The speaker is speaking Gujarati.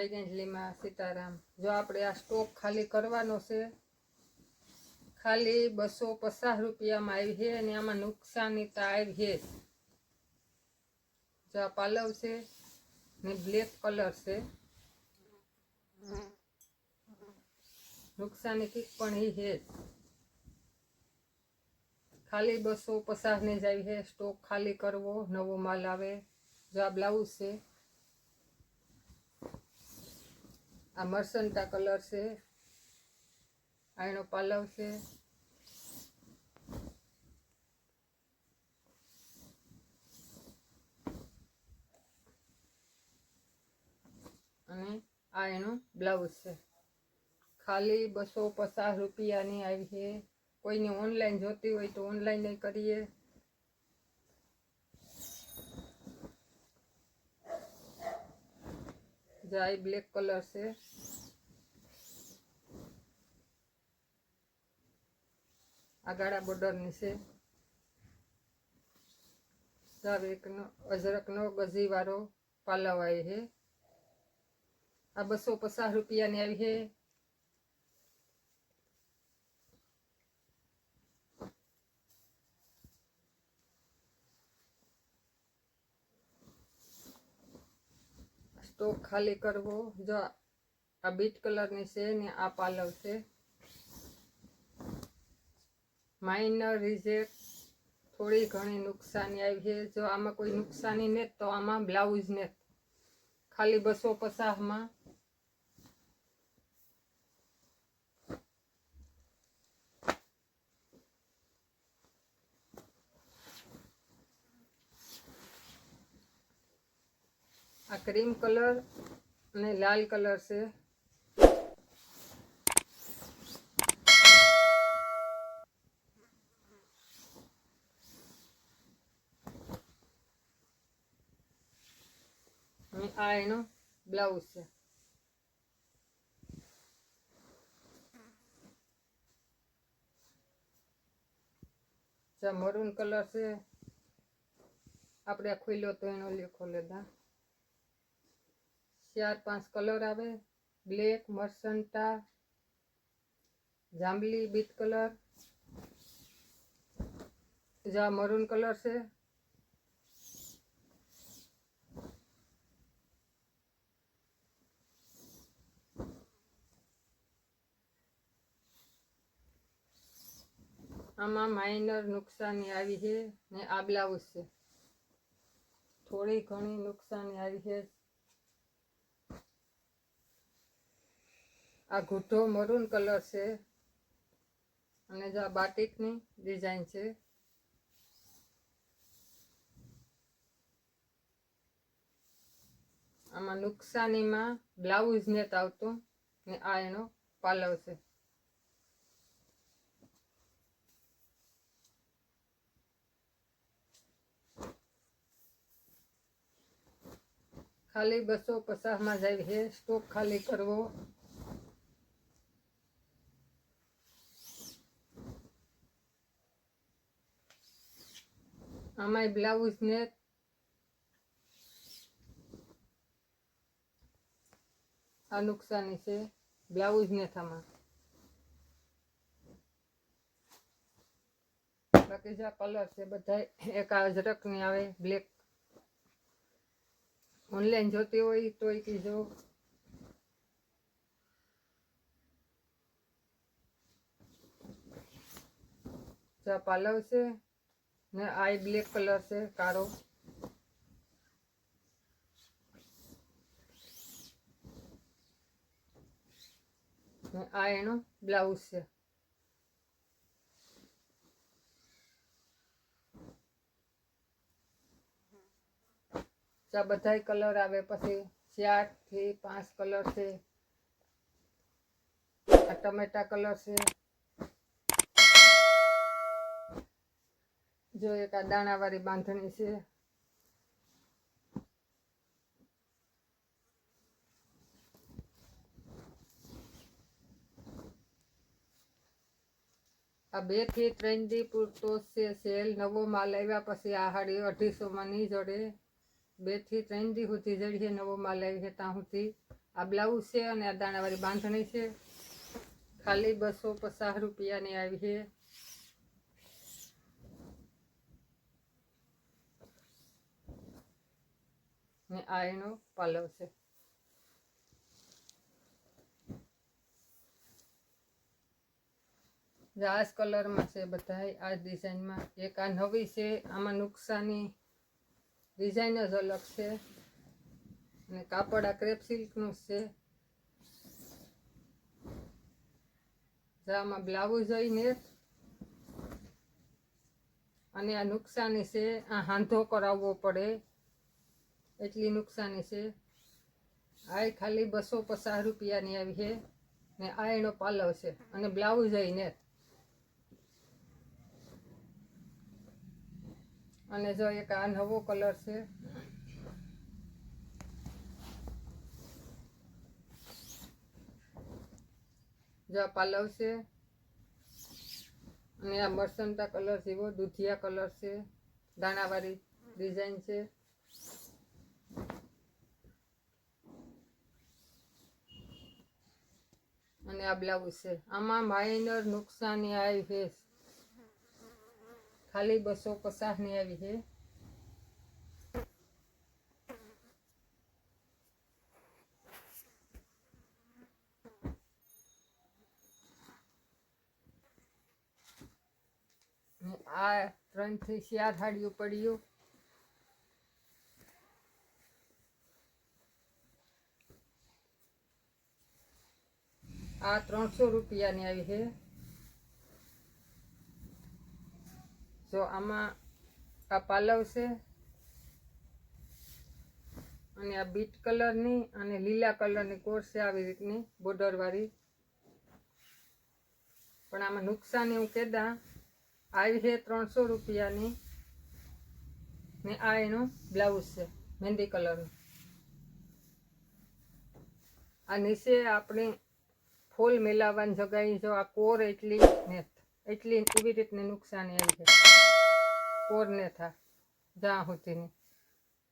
જય ગંજલીમાં સીતારામ. જો આપણે આ સ્ટોક ખાલી કરવાનો છે, ખાલી બસો પચાસ રૂપિયામાં આવી છે અને આમાં નુકસાની તો આવી છે. જો આ પાલવ છે ને બ્લેક કલર છે, નુકસાની કીક પણ એ છે. ખાલી બસો પચાસ ને જ આવી છે સ્ટોક ખાલી કરવો, નવો માલ આવે. જો આ બ્લાઉઝ છે આ મર્સન્ટા કલર છે, આ એનો પાલવ છે. અને આ એનો બ્લાઉઝ છે. ખાલી બસો પચાસ રૂપિયાની આવી છે. કોઈને ઓનલાઈન જોતી હોય તો ઓનલાઈન કરીએ. જાય બ્લેક કલર છે. આ બોર્ડરની છે. જાવ એકનો અજરકનો ગજીવાળો પાલવ આવે છે આ બસો પચાસ રૂપિયાની આવી છે સ્ટોક ખાલી કરવો. જો આ બીટ કલરની છે ને આ પાલવ છે. માઇનર રિજેક્ટ થોડી ઘણી નુકસાની આવી છે. જો આમાં કોઈ નુકસાની નથી તો આમાં બ્લાઉઝ ને ખાલી બસો પચાસમાં આ ક્રીમ કલર અને લાલ કલર છે. આ એનો બ્લાઉઝ છે. મરૂન કલર છે. આપણે ખોલ્યો તો એનો લેખો લેતા ચાર પાંચ કલર આવે. બ્લેક મર્સન્ટા જાંબલી, બીટ કલર. જા, મરૂન કલર છે. આમાં માઇનર નુકસાની આવી છે ને આ બ્લાઉઝ છે. થોડી ઘણી નુકસાની આવી છે. આ ઘૂંટો મરૂન કલર છે. અને જો આ બાટિકની ડિઝાઇન છે. આમાં નુકસાનીમાં બ્લાઉઝ નેત આવતું ને આ એનો પાલવ છે. ખાલી બસો પચાસમાં જાય છે. સ્ટોક ખાલી કરવો. આમાંય બ્લાઉઝ ને આ નુકસાની છે. બ્લાઉઝ ને આમાં બાકી જે કલર છે બધા એક આ અજરકની આવે બ્લેક ઓનલાઈન જોતી હોય તોય કીજો જા. પાલવ છે ને આ બ્લેક કલર છે, કાળો. ને આ એનો બ્લાઉઝ છે. આ બધાય કલર આવે, પછી ચારથી પાંચ કલર છે. આ ટમેટા કલર છે. જો એક આ દાણાવાળી બાંધણી છે. આ બેથી ત્રણ દી પૂરતો છે સેલ. નવો માલ આવ્યા પછી આ હાડી અઢીસો માં નહીં જડે. બેથી ત્રણ દી સુધી જડીએ નવો માલ આવી છે ત્યાં સુધી. આ બ્લાઉઝ છે અને આ દાણાવાળી બાંધણી છે. ખાલી બસો પચાસ રૂપિયાની આવી છે ને આ એનો પાલવ છે. રાસ કલરમાં છે બધાય, આ ડિઝાઇનમાં. એક આ નવી છે, આમાં નુકસાની. ડિઝાઇન જ અલગ છે. અને કાપડ આ ક્રેપ સિલ્કનું છે. જે આમાં બ્લાઉઝ હોય ને. અને આ નુકસાની છે, આ હાંધો કરાવવો પડે. એટલી નુકસાની છે. આ ખાલી બસો પચાસ રૂપિયાની આવી છે ને આ એનો પાલવ છે અને બ્લાઉઝ આવીને અને જો એક આ નવો કલર છે. જો આ પાલવ છે. અને આ મરસંતા કલર જેવો દૂધિયા કલર છે. દાણાવાળી ડિઝાઇન છે. અને આ બ્લાઉઝ છે. આમાં માઇનર નુકસાની આવી છે. ખાલી બસો પચાસની આવી છે. આ ત્રણથી ચાર સાડીઓ પડ્યું આ ત્રણસો રૂપિયાની આવી છે. જો આમાં આ પાલવ છે અને આ બીટ કલરની અને લીલા કલરની કોર્સ છે આવી રીતની બોર્ડરવાળી. પણ આમાં નુકસાન એવું કહેતા આવી છે ત્રણસો રૂપિયાની ને આ એનો બ્લાઉઝ છે, મહેંદી કલરનું. આ નીચે આપણે ફૂલ મિલાવવાની જગાઈ જો આ કોર એટલી ને એટલી એવી રીતની નુકસાની આવી છે. કોર ને થા જ્યાં સુધીની